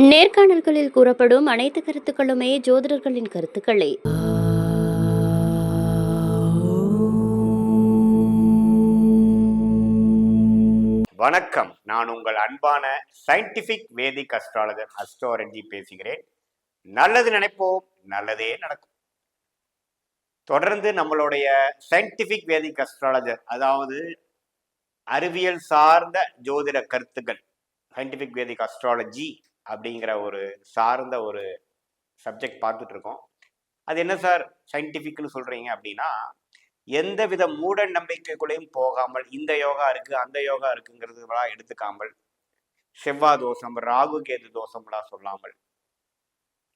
நேர்காணல்களில் கூறப்படும் அனைத்து கருத்துக்களுமே ஜோதிடர்களின் கருத்துக்களே. வணக்கம். நான் உங்கள் அன்பான சயின்டிபிக் வேதிக் அஸ்ட்ராலஜர் அஸ்ட்ரோரஞ்சி பேசுகிறேன். நல்லது நினைப்போம் நல்லதே நடக்கும். தொடர்ந்து நம்மளுடைய சயின்டிபிக் வேதிக் அஸ்ட்ராலஜர் அதாவது அறிவியல் சார்ந்த ஜோதிட கருத்துக்கள் சயின்டிபிக் வேதிக் அஸ்ட்ராலஜி அப்படிங்கிற ஒரு சார்ந்த ஒரு சப்ஜெக்ட் பார்த்துட்டு இருக்கோம் அது என்ன சார் சயின்டிஃபிக்னு சொல்கிறீங்க அப்படின்னா எந்த வித மூட நம்பிக்கைக்குள்ளேயும் போகாமல் இந்த யோகா இருக்குது அந்த யோகா இருக்குங்கிறதுலாம் எடுத்துக்காமல் செவ்வாய் தோஷம் ராகு கேது தோஷம்லாம் சொல்லாமல்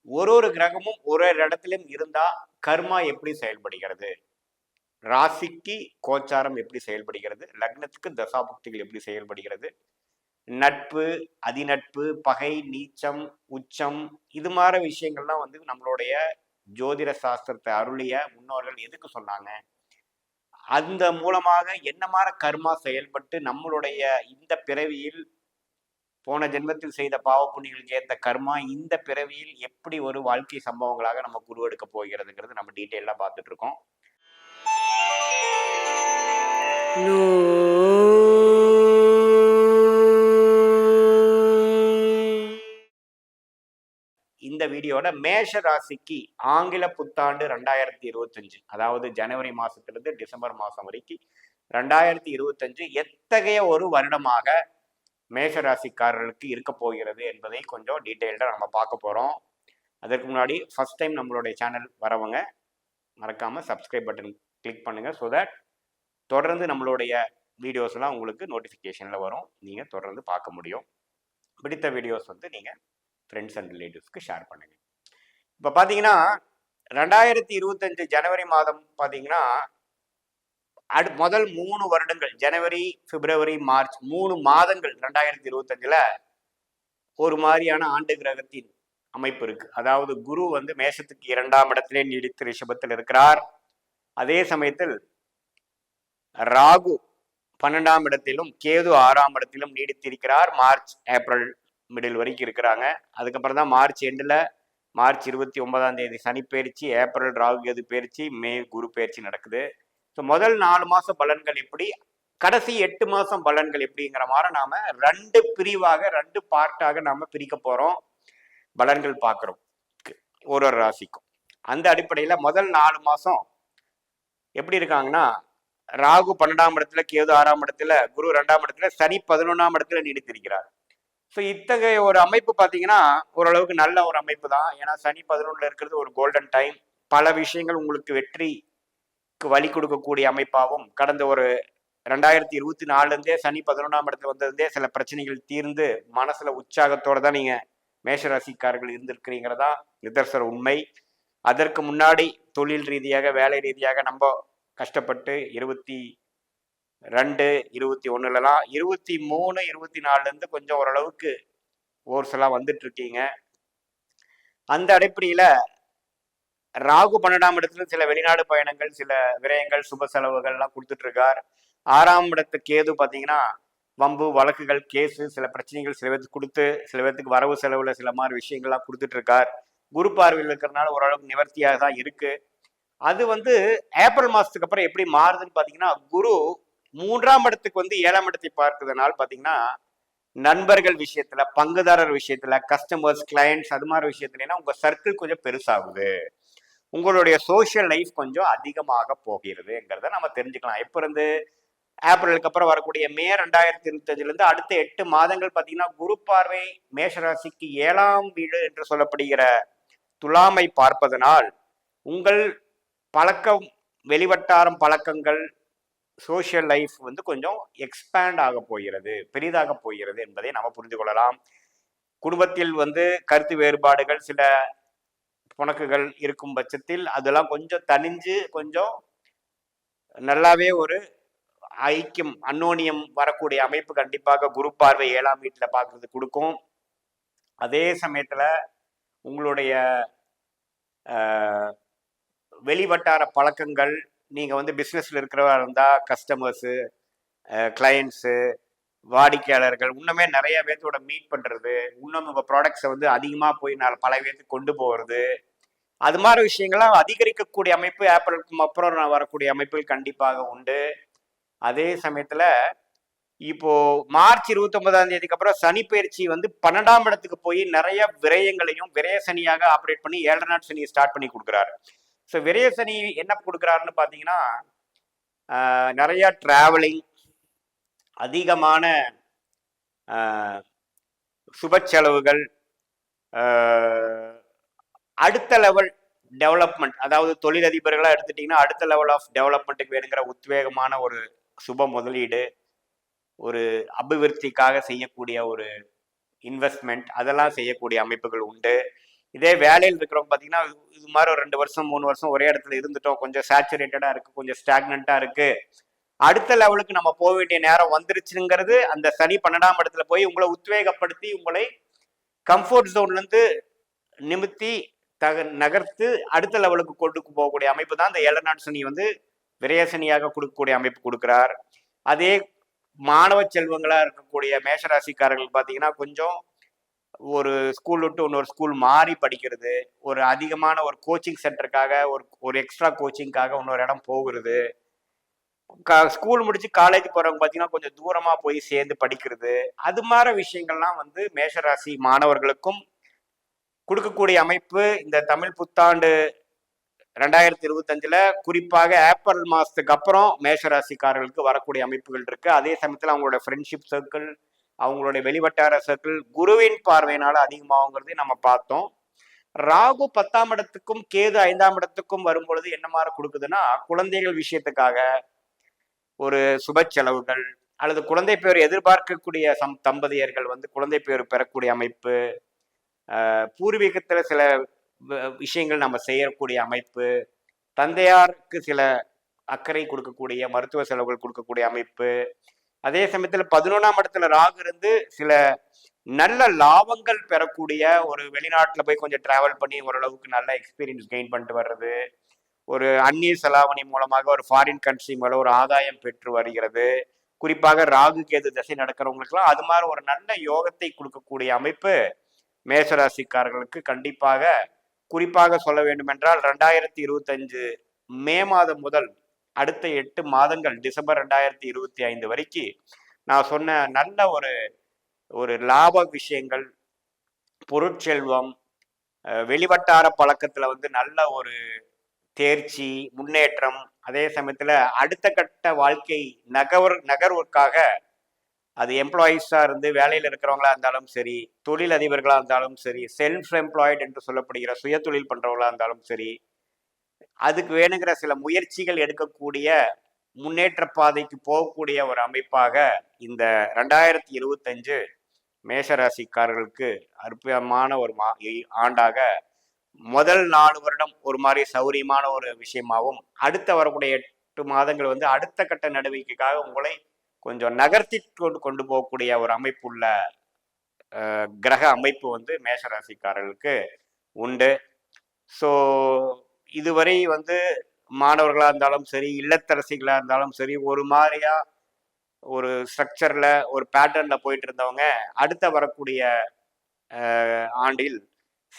ஒரு ஒரு கிரகமும் ஒரு ஒரு இடத்துலையும் இருந்தால் கர்மா எப்படி செயல்படுகிறது? ராசிக்கு கோச்சாரம் எப்படி செயல்படுகிறது? லக்னத்துக்கு தசாபுக்திகள் எப்படி செயல்படுகிறது? நட்பு அதிநட்பு பகை நீச்சம் உச்சம் இது மாதிரி விஷயங்கள்லாம் வந்து நம்மளுடைய ஜோதிட சாஸ்திரத்தை அருளிய முன்னோர்கள் எதுக்கு சொன்னாங்க? அந்த மூலமாக என்ன மாதிரி கர்மா செயல்பட்டு நம்மளுடைய இந்த பிறவியில் போன ஜென்மத்தில் செய்த பாவ புண்ணியங்களுக்கு ஏற்ற கர்மா இந்த பிறவியில் எப்படி ஒரு வாழ்க்கை சம்பவங்களாக நம்ம உருவெடுக்க போகிறதுங்கிறது நம்ம டீட்டெயிலாக பார்த்துட்டு இருக்கோம். இந்த வீடியோட மேஷ ராசிக்கு ஆங்கில புத்தாண்டு ரெண்டாயிரத்தி இருபத்தஞ்சு அதாவது ஜனவரி மாசத்திலிருந்து டிசம்பர் மாசம் வரைக்கும் ரெண்டாயிரத்தி இருபத்தஞ்சு எத்தகைய ஒரு வருடமாக மேஷ ராசிக்காரர்களுக்கு இருக்க போகிறது என்பதை கொஞ்சம் டீட்டெயில்டாக நம்ம பார்க்க போகிறோம் அதற்கு முன்னாடி ஃபர்ஸ்ட் டைம் நம்மளுடைய சேனல் வரவங்க மறக்காமல் சப்ஸ்கிரைப் பட்டன் கிளிக் பண்ணுங்கள் ஸோ தட் தொடர்ந்து நம்மளுடைய வீடியோஸ்லாம் உங்களுக்கு நோட்டிஃபிகேஷனில் வரும். நீங்கள் தொடர்ந்து பார்க்க முடியும். பிடித்த வீடியோஸ் வந்து நீங்கள் ஃப்ரெண்ட்ஸ் அண்ட் ரிலேட்டிவ்ஸ்க்கு ஷேர் பண்ணுங்க. இப்போ பார்த்தீங்கன்னா ரெண்டாயிரத்தி இருபத்தஞ்சு ஜனவரி மாதம் பார்த்தீங்கன்னா அடு முதல் மூணு வருடங்கள் ஜனவரி பிப்ரவரி மார்ச் மூணு மாதங்கள் ரெண்டாயிரத்தி இருபத்தஞ்சில் ஒரு மாதிரியான ஆண்டு கிரகத்தின் அமைப்பு இருக்கு. அதாவது குரு வந்து மேஷத்துக்கு இரண்டாம் இடத்திலே நீடித்து ரிஷபத்தில் இருக்கிறார். அதே சமயத்தில் ராகு பன்னெண்டாம் இடத்திலும் கேது ஆறாம் இடத்திலும் நீடித்திருக்கிறார். மார்ச் ஏப்ரல் மிடில் வரைக்கும் இருக்கிறாங்க. அதுக்கப்புறம் தான் மார்ச் எண்டில் மார்ச் இருபத்தி ஒன்பதாம் தேதி சனி பயிற்சி ஏப்ரல் ராகு கேது பயிற்சி மே குரு பயிற்சி நடக்குது. ஸோ முதல் நாலு மாதம் பலன்கள் எப்படி? கடைசி எட்டு மாதம் பலன்கள் எப்படிங்கிற மாதிரி நாம் ரெண்டு பிரிவாக ரெண்டு பார்ட்டாக நாம் பிரிக்க போகிறோம் பலன்கள் பார்க்குறோம். ஒரு ஒரு ராசிக்கும். அந்த அடிப்படையில் முதல் நாலு மாதம் எப்படி இருக்காங்கன்னா ராகு பன்னெண்டாம் இடத்துல கேது ஆறாம் இடத்துல குரு ரெண்டாம் இடத்துல சனி பதினொன்றாம் இடத்துல நீடித்திருக்கிறார். ஸோ இத்தகைய ஒரு அமைப்பு பார்த்தீங்கன்னா ஓரளவுக்கு நல்ல ஒரு அமைப்பு தான் ஏன்னா சனி பதினொன்றில் இருக்கிறது ஒரு கோல்டன் டைம் பல விஷயங்கள் உங்களுக்கு வெற்றிக்கு வழி கொடுக்கக்கூடிய அமைப்பாகவும் கடந்த ஒரு ரெண்டாயிரத்தி இருபத்தி நாலுலேருந்தே சனி பதினொன்றாம் இடத்துல வந்ததுலேருந்தே சில பிரச்சனைகள் தீர்ந்து மனசில் உற்சாகத்தோடு தான் நீங்கள் மேஷராசிக்காரர்கள் இருந்திருக்கிறீங்கிறதா நிதர்சன உண்மை. அதற்கு முன்னாடி தொழில் ரீதியாக வேலை ரீதியாக நம்ம கஷ்டப்பட்டு இருபத்தி ரெண்டு இருபத்தி ஒன்றுலலாம் இருபத்தி மூணு இருபத்தி நாலுலேருந்து கொஞ்சம் ஓரளவுக்கு ஓர்ஸ்லாம் வந்துட்டு இருக்கீங்க அந்த அடிப்படையில் ராகு பன்னெண்டாம் இடத்துல சில வெளிநாடு பயணங்கள் சில விரயங்கள் சுப செலவுகள்லாம் கொடுத்துட்ருக்கார் ஆறாம் இடத்து கேது பார்த்தீங்கன்னா வம்பு வழக்குகள் கேஸு சில பிரச்சனைகள் சில பேருக்கு கொடுத்து சில பேர்த்துக்கு வரவு செலவில் சில மாதிரி விஷயங்கள்லாம் கொடுத்துட்ருக்கார் குரு பார்வையில் இருக்கிறனால ஓரளவுக்கு நிவர்த்தியாக தான் இருக்குது அது வந்து ஏப்ரல் மாதத்துக்கு அப்புறம் எப்படி மாறுதுன்னு பார்த்தீங்கன்னா குரு மூன்றாம் இடத்துக்கு வந்து ஏழாம் இடத்தை பார்க்கிறதுனால பார்த்தீங்கன்னா நண்பர்கள் விஷயத்துல பங்குதாரர் விஷயத்துல கஸ்டமர்ஸ் கிளையண்ட்ஸ் அது மாதிரி விஷயத்துலனா உங்க சர்க்கிள் கொஞ்சம் பெருசாகுது. உங்களுடைய சோஷியல் லைஃப் கொஞ்சம் அதிகமாக போகிறதுங்கிறத நம்ம தெரிஞ்சுக்கலாம். எப்போ இருந்து? ஏப்ரலுக்கு அப்புறம் வரக்கூடிய மே ரெண்டாயிரத்தி இருபத்தஞ்சுலேருந்து அடுத்த எட்டு மாதங்கள் பார்த்தீங்கன்னா குரு பார்வை மேஷராசிக்கு ஏழாம் வீடு என்று சொல்லப்படுகிற துலாமை பார்ப்பதனால் உங்கள் பழக்கம் வெளிவட்டாரம் பழக்கங்கள் சோஷியல் லைஃப் வந்து கொஞ்சம் எக்ஸ்பேண்ட் ஆக போகிறது பெரிதாக போகிறது என்பதை நம்ம புரிந்து கொள்ளலாம். குடும்பத்தில் வந்து கருத்து வேறுபாடுகள் சில புணக்குகள் இருக்கும் பட்சத்தில் அதெல்லாம் கொஞ்சம் தனிஞ்சு கொஞ்சம் நல்லாவே ஒரு ஐக்கியம் அன்னோனியம் வரக்கூடிய அமைப்பு கண்டிப்பாக குரு பார்வை ஏழாம் வீட்டில் பார்க்கறது கொடுக்கும். அதே சமயத்தில் உங்களுடைய வெளிவட்டார பழக்கங்கள் நீங்கள் வந்து பிஸ்னஸில் இருக்கிறவா இருந்தால் கஸ்டமர்ஸு கிளையண்ட்ஸு வாடிக்கையாளர்கள் இன்னுமே நிறைய பேர்த்தோட மீட் பண்ணுறது இன்னும் உங்கள் ப்ராடக்ட்ஸை வந்து அதிகமாக போய் நான் பல பேர்த்துக்கு கொண்டு போகிறது அது மாதிரி விஷயங்கள்லாம் அதிகரிக்கக்கூடிய அமைப்பு ஏப்ரலுக்கு அப்புறம் நான் வரக்கூடிய அமைப்புகள் கண்டிப்பாக உண்டு. அதே சமயத்தில் இப்போ மார்ச் இருபத்தி ஒன்பதாம் தேதிக்கு அப்புறம் சனி பயிற்சி வந்து பன்னெண்டாம் இடத்துக்கு போய் நிறைய விரயங்களையும் விரய சனியாக ஆப்ரேட் பண்ணி ஏழரை நாட் சனியை ஸ்டார்ட் பண்ணி கொடுக்குறாரு. ஸோ விரயசனி என்ன கொடுக்குறாருன்னு பார்த்தீங்கன்னா நிறையா ட்ராவலிங் அதிகமான சுப செலவுகள் அடுத்த லெவல் டெவலப்மெண்ட் அதாவது தொழிலதிபர்களாக எடுத்துட்டிங்கன்னா அடுத்த லெவல் ஆஃப் டெவலப்மெண்ட்டுக்கு வேணுங்கிற உத்வேகமான ஒரு சுப முதலீடு ஒரு அபிவிருத்திக்காக செய்யக்கூடிய ஒரு இன்வெஸ்ட்மெண்ட் அதெல்லாம் செய்யக்கூடிய அமைப்புகள் உண்டு. இதே வேலையில் இருக்கிறவங்க பார்த்தீங்கன்னா இது- மாதிரி ஒரு ரெண்டு வருஷம் மூணு வருஷம் ஒரே இடத்துல இருந்துட்டோம். கொஞ்சம் சேச்சுரேட்டடாக இருக்குது கொஞ்சம் ஸ்டாக்னண்ட்டாக இருக்குது அடுத்த லெவலுக்கு நம்ம போக வேண்டிய நேரம் வந்துருச்சுங்கிறது அந்த சனி பன்னெண்டாம் இடத்துல போய் உங்களை உத்வேகப்படுத்தி உங்களை கம்ஃபர்ட் ஜோன்லேருந்து நிமித்தி தக நகர்த்து அடுத்த லெவலுக்கு கொண்டு போகக்கூடிய அமைப்பு தான் இந்த ஏழநாடு சனி வந்து விரயசனியாக கொடுக்கக்கூடிய அமைப்பு கொடுக்கிறார். அதே மாணவ செல்வங்களாக இருக்கக்கூடிய மேஷராசிக்காரர்கள் பார்த்தீங்கன்னா கொஞ்சம் ஒரு ஸ்கூல் விட்டு இன்னொரு ஸ்கூல் மாறி படிக்கிறது ஒரு அதிகமான ஒரு கோச்சிங் சென்டருக்காக ஒரு ஒரு எக்ஸ்ட்ரா கோச்சிங்காக இன்னொரு இடம் போகிறது. ஸ்கூல் முடிச்சு காலேஜ் போறவங்க பார்த்தீங்கன்னா கொஞ்சம் தூரமா போய் சேர்ந்து படிக்கிறது. அது மாதிரி விஷயங்கள்லாம் வந்து மேஷராசி மாணவர்களுக்கும் கொடுக்கக்கூடிய அமைப்பு இந்த தமிழ் புத்தாண்டு ரெண்டாயிரத்தி இருபத்தஞ்சில். குறிப்பாக ஏப்ரல் மாதத்துக்கு அப்புறம் மேஷராசிக்காரர்களுக்கு வரக்கூடிய அமைப்புகள் இருக்குது அதே சமயத்தில் அவங்களோட ஃப்ரெண்ட்ஷிப் சர்க்கிள் அவங்களுடைய வெளிவட்டார சர்க்கிள் குருவின் பார்வையினால அதிகமாகுங்கிறதையும் நம்ம பார்த்தோம். ராகு பத்தாம் இடத்துக்கும் கேது ஐந்தாம் இடத்துக்கும் வரும்பொழுது என்ன மாதிரி கொடுக்குதுன்னா குழந்தைகள் விஷயத்துக்காக ஒரு சுப செலவுகள் அல்லது குழந்தை பேர் எதிர்பார்க்கக்கூடிய சம் தம்பதியர்கள் வந்து குழந்தை பேர் பெறக்கூடிய அமைப்பு பூர்வீகத்தில் சில விஷயங்கள் நம்ம செய்யக்கூடிய அமைப்பு தந்தையாருக்கு சில அக்கறை கொடுக்கக்கூடிய மருத்துவ செலவுகள் கொடுக்கக்கூடிய அமைப்பு அதே சமயத்தில் பதினொன்றாம் இடத்துல ராகு இருந்து சில நல்ல லாபங்கள் பெறக்கூடிய ஒரு வெளிநாட்டில் போய் கொஞ்சம் டிராவல் பண்ணி ஓரளவுக்கு நல்ல எக்ஸ்பீரியன்ஸ் கெயின் பண்ணிட்டு வர்றது. ஒரு அந்நிய செலாவணி மூலமாக ஒரு ஃபாரின் கண்ட்ரி மேல ஒரு ஆதாயம் பெற்று வருகிறது. குறிப்பாக ராகு கேது தசை நடக்கிறவங்களுக்குலாம் அது மாதிரி ஒரு நல்ல யோகத்தை கொடுக்கக்கூடிய அமைப்பு மேசராசிக்காரர்களுக்கு கண்டிப்பாக குறிப்பாக சொல்ல வேண்டுமென்றால் ரெண்டாயிரத்தி இருபத்தஞ்சு மே மாதம் முதல் அடுத்த எட்டு மாதங்கள் டிசம்பர் ரெண்டாயிரத்தி இருபத்தி ஐந்து வரைக்கும் நான் சொன்ன நல்ல ஒரு ஒரு லாப விஷயங்கள் பொருட்செல்வம் வெளிவட்டார பழக்கத்தில் வந்து நல்ல ஒரு தேர்ச்சி முன்னேற்றம் அதே சமயத்தில் அடுத்த கட்ட வாழ்க்கை நகர் நகர்வுக்காக அது எம்ப்ளாயீஸாக இருந்து வேலையில் இருக்கிறவங்களா இருந்தாலும் சரி தொழில் அதிபர்களாக இருந்தாலும் சரி செல்ஃப் எம்ப்ளாய்டு என்று சொல்லப்படுகிற சுய தொழில் பண்ணுறவங்களா இருந்தாலும் சரி அதுக்கு வேணுங்கிற சில முயற்சிகள் எடுக்கக்கூடிய முன்னேற்ற பாதைக்கு போகக்கூடிய ஒரு அமைப்பாக இந்த ரெண்டாயிரத்தி இருபத்தஞ்சு மேஷராசிக்காரர்களுக்கு அற்புதமான ஒரு மா ஆண்டாக முதல் நாலு வருடம் ஒரு மாதிரி சௌரியமான ஒரு விஷயமாகவும் அடுத்த வரக்கூடிய எட்டு மாதங்கள் வந்து அடுத்த கட்ட நடவடிக்கைக்காக உங்களை கொஞ்சம் நகர்த்தி கொண்டு கொண்டு போகக்கூடிய ஒரு அமைப்புள்ள கிரக அமைப்பு வந்து மேஷராசிக்காரர்களுக்கு உண்டு. ஸோ இதுவரை வந்து மாணவர்களாக இருந்தாலும் சரி இல்லத்தரசிகளாக இருந்தாலும் சரி ஒரு மாதிரியா ஒரு ஸ்ட்ரக்சர்ல ஒரு பேட்டர்ன்ல போயிட்டு இருந்தவங்க அடுத்த வரக்கூடிய ஆண்டில்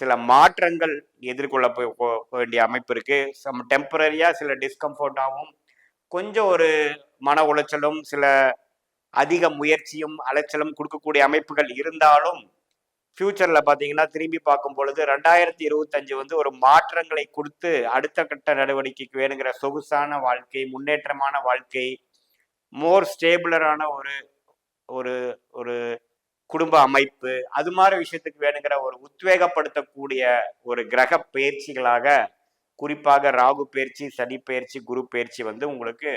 சில மாற்றங்கள் எதிர்கொள்ள போ- வேண்டிய அமைப்பு இருக்கு. சம் டெம்பரரியா சில டிஸ்கம்ஃபர்ட்டாகவும் கொஞ்சம் ஒரு மன உளைச்சலும் சில அதிக முயற்சியும் அலைச்சலும் கொடுக்கக்கூடிய அமைப்புகள் இருந்தாலும் ஃபியூச்சரில் பார்த்தீங்கன்னா திரும்பி பார்க்கும் பொழுது ரெண்டாயிரத்தி இருபத்தஞ்சு வந்து ஒரு மாற்றங்களை கொடுத்து அடுத்த கட்ட நடவடிக்கைக்கு வேணுங்கிற சொகுசான வாழ்க்கை முன்னேற்றமான வாழ்க்கை மோர் ஸ்டேபிளரான ஒரு ஒரு ஒரு குடும்ப அமைப்பு அது மாதிரி விஷயத்துக்கு வேணுங்கிற ஒரு உத்வேகப்படுத்தக்கூடிய ஒரு கிரக பயிற்சிகளாக குறிப்பாக ராகு பயிற்சி சனி பயிற்சி குரு பயிற்சி வந்து உங்களுக்கு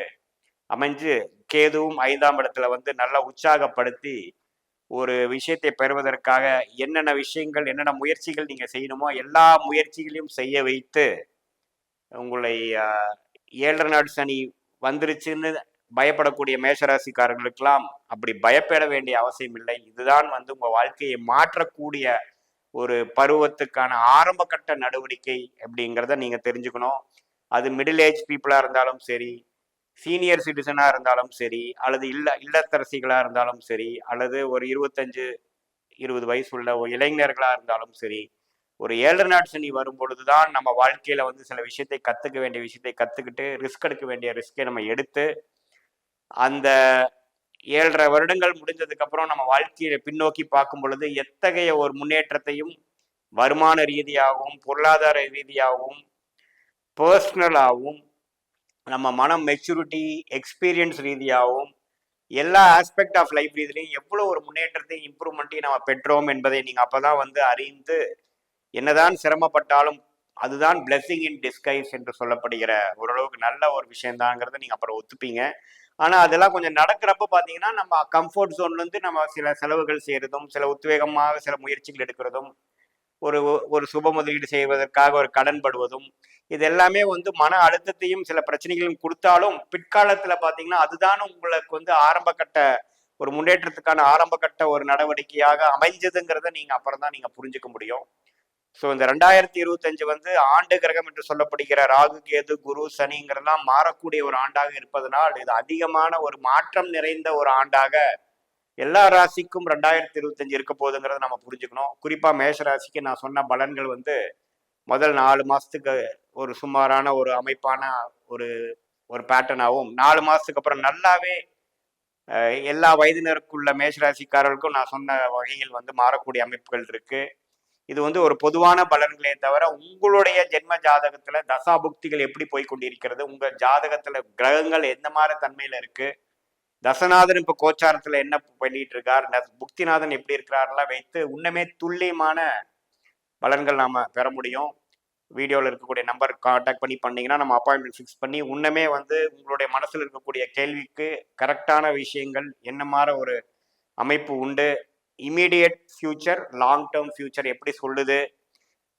அமைஞ்சு கேதுவும் ஐந்தாம் இடத்துல வந்து நல்லா உற்சாகப்படுத்தி ஒரு விஷயத்தை பெறுவதற்காக என்னென்ன விஷயங்கள் என்னென்ன முயற்சிகள் நீங்கள் செய்யணுமோ எல்லா முயற்சிகளையும் செய்ய வைத்து உங்களை ஏழரை நாடு சனி வந்துருச்சுன்னு பயப்படக்கூடிய மேஷராசிக்காரர்களுக்கெல்லாம் அப்படி பயப்பட வேண்டிய அவசியம் இல்லை. இதுதான் வந்து உங்கள் வாழ்க்கையை மாற்றக்கூடிய ஒரு பருவத்துக்கான ஆரம்ப கட்ட நடவடிக்கை அப்படிங்கிறத நீங்கள் தெரிஞ்சுக்கணும். அது மிடில் ஏஜ் பீப்புளாக இருந்தாலும் சரி சீனியர் சிட்டிசனாக இருந்தாலும் சரி அல்லது இல்ல இல்லத்தரசிகளாக இருந்தாலும் சரி அல்லது ஒரு இருபத்தஞ்சு இருபது வயசு உள்ள ஒரு இளைஞர்களாக இருந்தாலும் சரி ஒரு ஏழு நாட் சனி வரும் பொழுதுதான் நம்ம வாழ்க்கையில் வந்து சில விஷயத்தை கற்றுக்க வேண்டிய விஷயத்தை கற்றுக்கிட்டு ரிஸ்க் எடுக்க வேண்டிய ரிஸ்கை நம்ம எடுத்து அந்த ஏழரை வருடங்கள் முடிஞ்சதுக்கப்புறம் நம்ம வாழ்க்கையை பின்னோக்கி பார்க்கும் பொழுது எத்தகைய ஒரு முன்னேற்றத்தையும் வருமான ரீதியாகவும் பொருளாதார ரீதியாகவும் பர்சனலாகவும் நம்ம மனம் மெச்சூரிட்டி எக்ஸ்பீரியன்ஸ் ரீதியாகவும் எல்லா ஆஸ்பெக்ட் ஆஃப் லைஃப் ரீதியிலையும் எவ்வளோ ஒரு முன்னேற்றத்தையும் இம்ப்ரூவ்மெண்ட்டையும் நம்ம பெற்றோம் என்பதை நீங்கள் அப்போ தான் வந்து அறிந்து என்னதான் சிரமப்பட்டாலும் அதுதான் பிளெஸ்ஸிங் இன் டிஸ்கைஸ் என்று சொல்லப்படுகிற ஓரளவுக்கு நல்ல ஒரு விஷயம்தாங்கிறத நீங்கள் அப்புறம் ஒத்துப்பீங்க. ஆனால் அதெல்லாம் கொஞ்சம் நடக்கிறப்ப பார்த்தீங்கன்னா நம்ம கம்ஃபர்ட் ஜோன்லேருந்து நம்ம சில செலவுகள் செய்கிறதும் சில உத்வேகமாக சில முயற்சிகள் எடுக்கிறதும் ஒரு ஒரு சுப முதலீடு செய்வதற்காக ஒரு கடன் படுவதும் இது எல்லாமே வந்து மன அழுத்தத்தையும் சில பிரச்சனைகளையும் கொடுத்தாலும் பிற்காலத்தில் பார்த்தீங்கன்னா அதுதான் உங்களுக்கு வந்து ஆரம்ப கட்ட ஒரு முன்னேற்றத்துக்கான ஆரம்ப கட்ட ஒரு நடவடிக்கையாக அமைஞ்சதுங்கிறத நீங்கள் அப்புறம் தான் நீங்கள் புரிஞ்சுக்க முடியும். ஸோ இந்த ரெண்டாயிரத்தி இருபத்தஞ்சு வந்து ஆண்டு கிரகம் என்று சொல்லப்படுகிற ராகு கேது குரு சனிங்கிறதெல்லாம் மாறக்கூடிய ஒரு ஆண்டாக இருப்பதனால் இது அதிகமான ஒரு மாற்றம் நிறைந்த ஒரு ஆண்டாக எல்லா ராசிக்கும் ரெண்டாயிரத்தி இருபத்தஞ்சு இருக்க போகுதுங்கிறத நம்ம புரிஞ்சுக்கணும். குறிப்பாக மேஷ ராசிக்கு நான் சொன்ன பலன்கள் வந்து முதல் நாலு மாதத்துக்கு ஒரு சுமாரான ஒரு அமைப்பான ஒரு ஒரு பேட்டர்னாகவும் நாலு மாதத்துக்கு அப்புறம் நல்லாவே எல்லா வயதினருக்குள்ள மேஷராசிக்காரர்களுக்கும் நான் சொன்ன வகையில் வந்து மாறக்கூடிய அமைப்புகள் இருக்கு. இது வந்து ஒரு பொதுவான பலன்களே தவிர உங்களுடைய ஜென்ம ஜாதகத்துல தசாபுக்திகள் எப்படி போய் கொண்டிருக்கிறது உங்க ஜாதகத்துல கிரகங்கள் எந்த மாதிரி தன்மையில இருக்கு தசநாதன் இப்ப கோச்சாரத்துல என்ன பண்ணிட்டு இருக்கார் புக்திநாதன் எப்படி இருக்கிறாரெல்லாம் வைத்து இன்னுமே துல்லியமான பலன்கள் நாம பெற முடியும். வீடியோவில் இருக்கக்கூடிய நம்பர் காண்டாக்ட் பண்ணி பண்ணீங்கன்னா நம்ம அப்பாயின்மெண்ட் ஃபிக்ஸ் பண்ணி உன்னமே வந்து உங்களுடைய மனசில் இருக்கக்கூடிய கேள்விக்கு கரெக்டான விஷயங்கள் என்ன மாதிரி ஒரு அமைப்பு உண்டு. Immediate future long term future எப்படி சொல்லுது?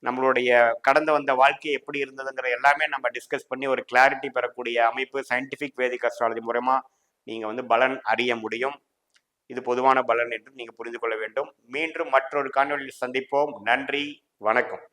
நம்மளுடைய கடந்து வந்த வாழ்க்கை எப்படி இருந்ததுங்கிற எல்லாமே நம்ம டிஸ்கஸ் பண்ணி ஒரு கிளாரிட்டி பெறக்கூடிய அமைப்பு சயின்டிஃபிக் வேதிக் அஸ்ட்ராலஜி மூலமாக நீங்கள் வந்து பலன் அறிய முடியும். இது பொதுவான பலன் என்று நீங்கள் புரிந்து கொள்ள வேண்டும். மீண்டும் மற்றொரு காணொலியில் சந்திப்போம். நன்றி. வணக்கம்.